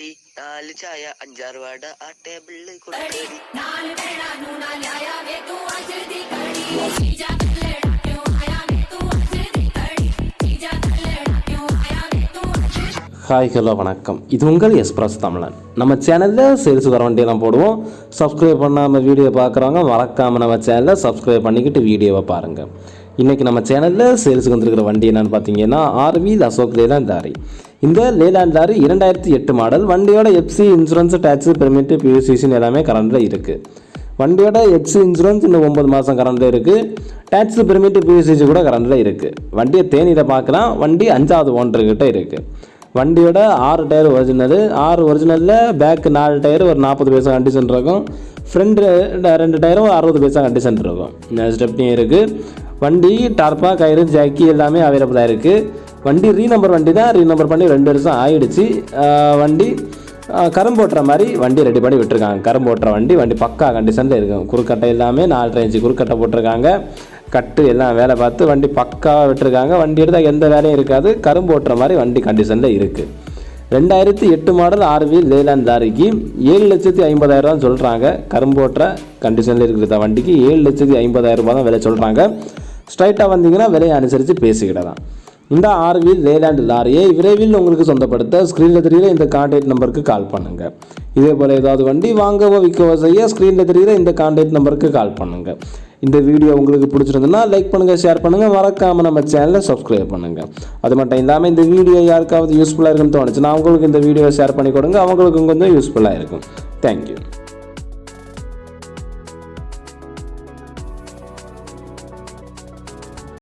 കിട്ടി ചായ അഞ്ചാറ് ആ ടേബിളിൽ ஹாய் ஹலோ வணக்கம் இது உங்கள் எஸ்பிரஸ் தமிழன் நம்ம சேனலில் சேல்ஸ் வர வண்டியை தான் போடுவோம் சப்ஸ்கிரைப் பண்ணாமல் வீடியோ பார்க்குறவங்க மறக்காமல் நம்ம சேனலில் சப்ஸ்கிரைப் பண்ணிக்கிட்டு வீடியோவை பாருங்கள் இன்றைக்கி நம்ம சேனலில் சேல்ஸுக்கு வந்துருக்கிற வண்டி என்னென்னு பார்த்தீங்கன்னா ஆர்வி அசோக்லேயே தான் தாரி இந்த லேலாண்ட் லாரி இரண்டாயிரத்தி எட்டு மாடல் வண்டியோட எஃப்சி இன்சூரன்ஸ் டேக்ஸு பெர்மிட்டு பியூசிஷன் எல்லாமே கரண்டில் இருக்குது வண்டியோட எஃப்சி இன்சூரன்ஸ் இன்னும் ஒம்பது மாதம் கரண்டில் இருக்குது டேக்ஸ் பெர்மிட் பிஎஸ்சிசி கூட கரண்டில் இருக்குது வண்டியை தேனியில் பார்க்கலாம். வண்டி அஞ்சாவது ஓனர்கிட்ட இருக்குது வண்டியோட ஆறு டயர் ஒரிஜினல் ஆறு ஒரிஜினலில் பேக் நாலு டயர் ஒரு நாற்பது பைசா கண்டிஷன் இருக்கும். ஃப்ரண்ட் ரெண்டு டயரும் ஒரு அறுபது பைசா கண்டிஷன் இருக்கும். ஸ்டெப்னியும் இருக்குது வண்டி டார்பா கயிறு ஜாக்கி எல்லாமே அவைலபிளாக இருக்குது வண்டி ரீ நம்பர் வண்டி தான் ரீ நம்பர் பண்ணி ரெண்டு வருஷம் ஆயிடுச்சு. வண்டி கரம் கரும்பு ஓட்டுற மாதிரி வண்டி ரெடி பண்ணி விட்டுருக்காங்க. கரும்பு ஓட்டுற வண்டி வண்டி பக்கா கண்டிஷனில் இருக்கும் குறுக்கட்டை எல்லாமே நாலு ரேஞ்சு குறுக்கட்டை போட்டிருக்காங்க. கட்டு எல்லாம் வேலை பார்த்து வண்டி பக்காவாக விட்டுருக்காங்க. வண்டி எடுத்தால் எந்த வேலையும் இருக்காது. கரும்பு ஓட்டுற மாதிரி வண்டி கண்டிஷனில் இருக்குது ரெண்டாயிரத்தி எட்டு மாடல் ஆர்வி லேலாண்ட் லாரிக்கு ஏழு லட்சத்தி ஐம்பதாயிரம் தான் சொல்கிறாங்க கரும்பு ஓட்டுற கண்டிஷனில் இருக்கிற வண்டிக்கு. ஏழு லட்சத்தி ஐம்பதாயிரம் ரூபாய் தான் விலை சொல்கிறாங்க ஸ்ட்ரைட்டாக வந்தீங்கன்னா விலையை அனுசரித்து பேசிக்கிடலாம். இந்த ஆறுவில் லேலேண்ட் லாரியை விரைவில் உங்களுக்கு சொந்தப்படுத்த ஸ்க்ரீனில் தெரிகிற இந்த கான்டாக்ட் நம்பருக்கு கால் பண்ணுங்கள் இதே போல் ஏதாவது வண்டி வாங்கவோ விற்கவோ செய்ய ஸ்க்ரீனில் தெரிகிற இந்த கான்டாக்ட் நம்பருக்கு கால் பண்ணுங்கள் இந்த வீடியோ உங்களுக்கு பிடிச்சிருந்ததுன்னா லைக் பண்ணுங்கள் ஷேர் பண்ணுங்கள் மறக்காமல் நம்ம சேனலை சப்ஸ்கிரைப் பண்ணுங்கள் அது மட்டும் இல்லாமல் இந்த வீடியோ யாருக்காவது யூஸ்ஃபுல்லாக இருக்குன்னு தோணுச்சுன்னா அவங்களுக்கு இந்த வீடியோவை ஷேர் பண்ணி கொடுங்க. அவங்களுக்கு கொஞ்சம் யூஸ்ஃபுல்லாக இருக்கும். தேங்க்யூ